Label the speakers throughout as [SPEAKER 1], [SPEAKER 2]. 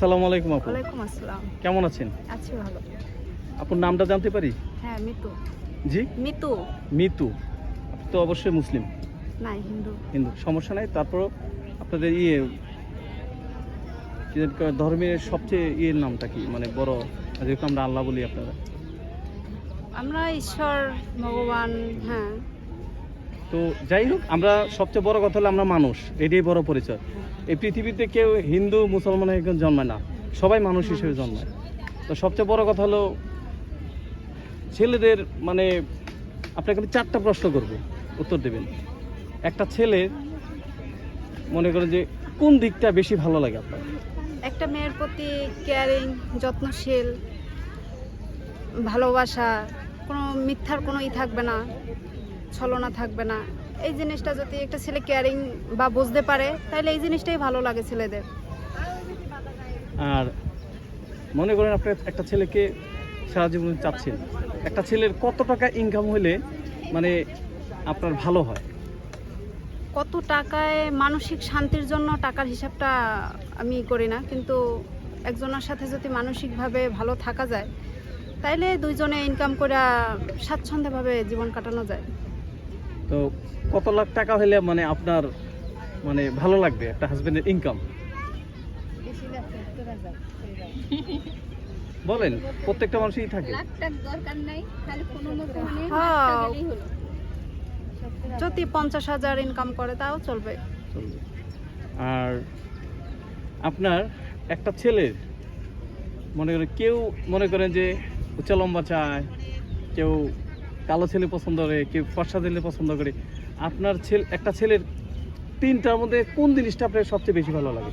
[SPEAKER 1] আসসালামু আলাইকুম আপু।
[SPEAKER 2] ওয়ালাইকুম আসসালাম।
[SPEAKER 1] কেমন আছেন?
[SPEAKER 2] আছি ভালো।
[SPEAKER 1] আপুর নামটা জানতে পারি?
[SPEAKER 2] হ্যাঁ মিতু।
[SPEAKER 1] জি?
[SPEAKER 2] মিতু।
[SPEAKER 1] মিতু। আপনি তো অবশ্যই মুসলিম।
[SPEAKER 2] নাই হিন্দু।
[SPEAKER 1] হিন্দু। সমস্যা নাই তারপরও আপনাদের ইয়ে ধর্মের সবচেয়ে ইয়ের নামটা কি? মানে বড় যেরকম আমরা আল্লাহ বলি আপনারা।
[SPEAKER 2] আমরা ঈশ্বর ভগবান হ্যাঁ।
[SPEAKER 1] তো যাই হোক, আমরা সবচেয়ে বড় কথা হলো আমরা মানুষ, এটাই বড় পরিচয়। এই পৃথিবীতে কেউ হিন্দু, মুসলমান কেউ জন্মায় না, সবাই মানুষ হিসেবে জন্মায়। তো সবচেয়ে বড় কথা হলো ছেলেদের মানে আপনাকে আমি চারটা প্রশ্ন করব, উত্তর দেবেন। একটা ছেলে মনে করেন যে কোন দিকটা বেশি ভালো লাগে আপনার?
[SPEAKER 2] একটা মেয়ের প্রতি কেয়ারিং যত্নশীল, ভালোবাসা, কোনো মিথ্যার কোনো ই থাকবে না। ছলনা থাকবে না। এই জিনিসটা যদি একটা ছেলে কেয়ারিং বা বুঝতে পারে তাহলে এই জিনিসটাই ভালো লাগে ছেলেদের।
[SPEAKER 1] আর মনে করেন আপনি একটা ছেলেকে সারা জীবন চাচ্ছেন। একটা ছেলের কত টাকা ইনকাম হলে মানে আপনার ভালো হয়?
[SPEAKER 2] কত টাকায় মানসিক শান্তির জন্য টাকার হিসাবটা আমি করি না কিন্তু একজনের সাথে যদি মানসিকভাবে ভালো থাকা যায় তাইলে দুইজনে ইনকাম করে স্বাচ্ছন্দ্যভাবে জীবন কাটানো যায়।
[SPEAKER 1] তো কত লাখ টাকা হলে মানে আপনার মানে ভালো লাগবে একটা হাজবেন্ডের ইনকাম বলেন প্রত্যেকটা মানুষই থাকে।
[SPEAKER 2] হ্যাঁ। যদি পঞ্চাশ হাজার ইনকাম করে তাও চলবে।
[SPEAKER 1] চলবে। আর আপনার একটা ছেলের মনে করেন কেউ মনে করেন যে উচ্চ লম্বা চায় কেউ কালো ছেলে পছন্দ করে কেউ ফর্সা ছেলে পছন্দ করে। আপনার ছেলে একটা ছেলের তিনটার মধ্যে কোন জিনিসটা আপনার সবচেয়ে বেশি ভালো লাগে?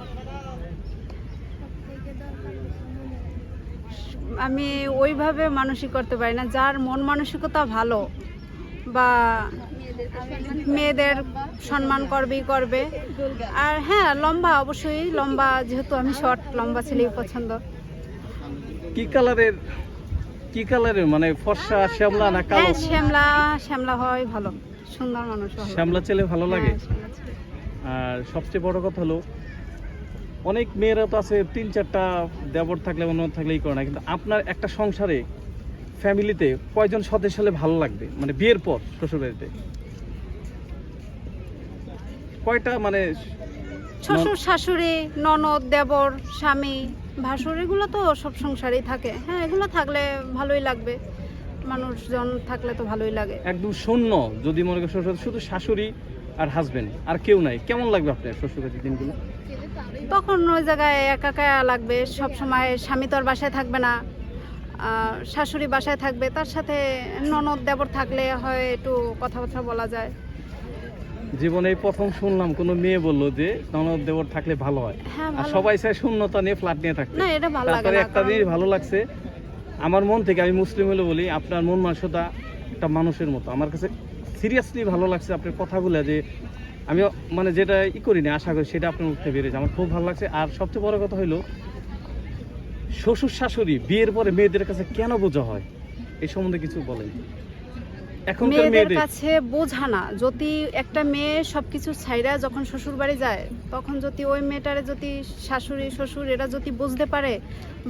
[SPEAKER 2] আমি ওইভাবে মানসিক করতে পারি না। যার মন মানসিকতা ভালো বা মেয়েদের সম্মান করবেই করবে। আর হ্যাঁ লম্বা অবশ্যই লম্বা যেহেতু আমি শর্ট লম্বা ছেলেই পছন্দ।
[SPEAKER 1] কি কালারের কি কালারের? মানে ফর্সা শ্যামলা না কালো?
[SPEAKER 2] হ্যাঁ শ্যামলা শ্যামলা হয় ভালো। সুন্দর মানুষ ভালো
[SPEAKER 1] শ্যামলা ছেলে ভালো লাগে?
[SPEAKER 2] হ্যাঁ, ছেলে।
[SPEAKER 1] আর সবচেয়ে বড় কথা হলো অনেক মেয়েরা তো আছে তিন চারটা দেবর থাকলে অন্য থাকলেই করে না। কিন্তু আপনার একটা সংসারে ফ্যামিলিতে কয়জন সদস্য হলে ভালো লাগবে? মানে বিয়ের পর শ্বশুরবাড়িতে? কয়টা মানে
[SPEAKER 2] শ্বশুর শাশুড়ি ননদ দেবর স্বামী ভাসুর এগুলো তো সব সংসারেই থাকে। হ্যাঁ এগুলো থাকলে ভালোই লাগবে। মানুষজন থাকলে তো ভালোই লাগে।
[SPEAKER 1] একদম শূন্য যদি মনে করেন শ্বশুর শুধু শাশুড়ি আর হাজবেন্ড আর কেউ নাই। কেমন লাগবে আপনার শ্বশুরবাড়ির দিনগুলো?
[SPEAKER 2] তখন ওই জায়গায় একা একা লাগবে। সব সময় স্বামী তো আর বাসায় থাকবে না। শাশুড়ি বাসায় থাকবে। তার সাথে ননদ দেবর থাকলে হয় একটু কথাবার্তা বলা যায়।
[SPEAKER 1] জীবনে প্রথম শুনলাম কোনো মেয়ে বলল যে ননদ দেবর থাকলে ভালো হয়।
[SPEAKER 2] হ্যাঁ
[SPEAKER 1] আর সবাই চায় শূন্যতা নিয়ে ফ্ল্যাট নিয়ে থাকতে।
[SPEAKER 2] না এটা ভালো লাগে
[SPEAKER 1] তারপরে একটা জিনিস ভালো লাগছে আমার মন থেকে আমি মুসলিম হলে বলি আপনার মন মানসতা একটা মানুষের মতো। আমার কাছে সিরিয়াসলি ভালো লাগছে আপনার কথাগুলো যে আমি মানে যেটা ই করি না আশা করি সেটা আপনার মুখ থেকে বেরিয়েছে। আমার খুব ভালো লাগছে। আর সবচেয়ে বড় কথা হলো শ্বশুর শাশুড়ি বিয়ের পরে মেয়েদের কাছে কেন বোঝা হয়? এই সম্বন্ধে কিছু বলেন।
[SPEAKER 2] মেয়েদের কাছে বোঝা না। যদি একটা মেয়ে সবকিছু ছাইরা যখন শ্বশুর বাড়ি যায় তখন যদি ওই মেয়েটারে যদি শাশুড়ি শ্বশুর এরা যদি বুঝতে পারে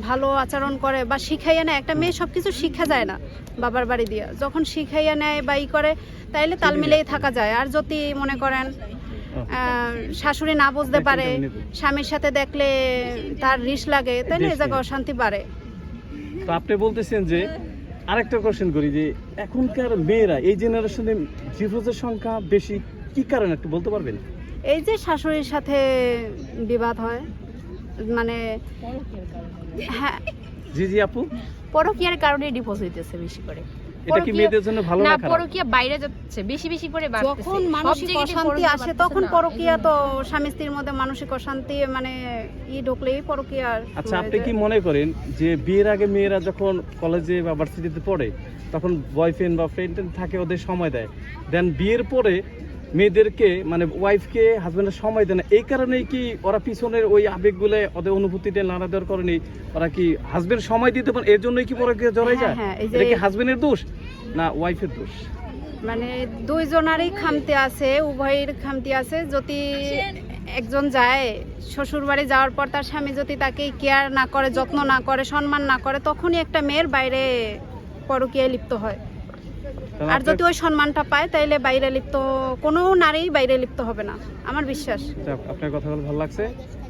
[SPEAKER 2] ভালো আচরণ করে বা শিখাইয়া নেয় একটা মেয়ে সবকিছু শিখা যায় না বাবার বাড়ি দিয়ে। যখন শিখাইয়া নেয় বা ই করে তাইলে তাল মিলেই থাকা যায়। আর যদি মনে করেন শাশুড়ি না বুঝতে পারে স্বামীর সাথে দেখলে তার রিস লাগে তাইলে এ জায়গায় অশান্তি বাড়ে।
[SPEAKER 1] তো আপনি বলতেছেন যে আরেকটা কোশ্চেন করি যে এখনকার মেয়েরা এই জেনারেশনে ডিভোর্সের সংখ্যা বেশি কি কারণে? একটু বলতে পারবেন?
[SPEAKER 2] এই যে শাশুড়ির সাথে বিবাদ হয় মানে হ্যাঁ।
[SPEAKER 1] জি জি আপু।
[SPEAKER 3] পরকীয়ার কারণে ডিভোর্স হইতেছে বেশি করে।
[SPEAKER 1] এটা কি মেয়েদের জন্য ভালো
[SPEAKER 3] না
[SPEAKER 1] না
[SPEAKER 3] বাইরে যাচ্ছে বেশি বেশি করে বাড়তেছে।
[SPEAKER 2] যখন মানসিক অশান্তি আসে তখন পরকিয়া তো স্বামী স্ত্রীর মধ্যে মানসিক অশান্তি মানে ই ঢুকলেই পরকিয়া
[SPEAKER 1] আচ্ছা আপনি কি মনে করেন যে বিয়ের আগে মেয়েরা যখন কলেজে বা ভার্সিটিতে পড়ে তখন বয়ফ্রেন্ড বা ফ্রেন্ড থাকে ওদের সময় দেয়। দেন বিয়ের পরে মেয়েদেরকে মানে ওয়াইফকে হাজবেন্ডের সময় দেয় না। এই কারণেই কি ওরা পিছনের ওই আবেগগুলো ওদের অনুভূতিটা নাড়া দেওয়ার কারণে ওরা কি হাজবেন্ড সময় দিতে পারে? এর জন্যই কি পরে জড়াই যায়?
[SPEAKER 2] হ্যাঁ, এই যে-
[SPEAKER 1] এটা কি হাজবেন্ডের দোষ না ওয়াইফের দোষ?
[SPEAKER 2] মানে দুইজনারই খামতি আছে উভয়ের খামতি আছে। যদি একজন যায় শ্বশুর বাড়ি যাওয়ার পর তার স্বামী যদি তাকে কেয়ার না করে যত্ন না করে সম্মান না করে তখনই একটা মেয়ের বাইরে পরকীয়ায় লিপ্ত হয়। আর যদি ওই সম্মানটা পায় তাইলে বাইরে লিপ্ত কোনো নারী বাইরে লিপ্ত হবে না আমার বিশ্বাস।
[SPEAKER 1] আপনার কথাগুলো ভালো লাগছে।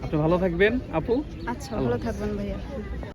[SPEAKER 1] আপনি ভালো থাকবেন আপু।
[SPEAKER 2] আচ্ছা ভালো থাকবেন ভাইয়া।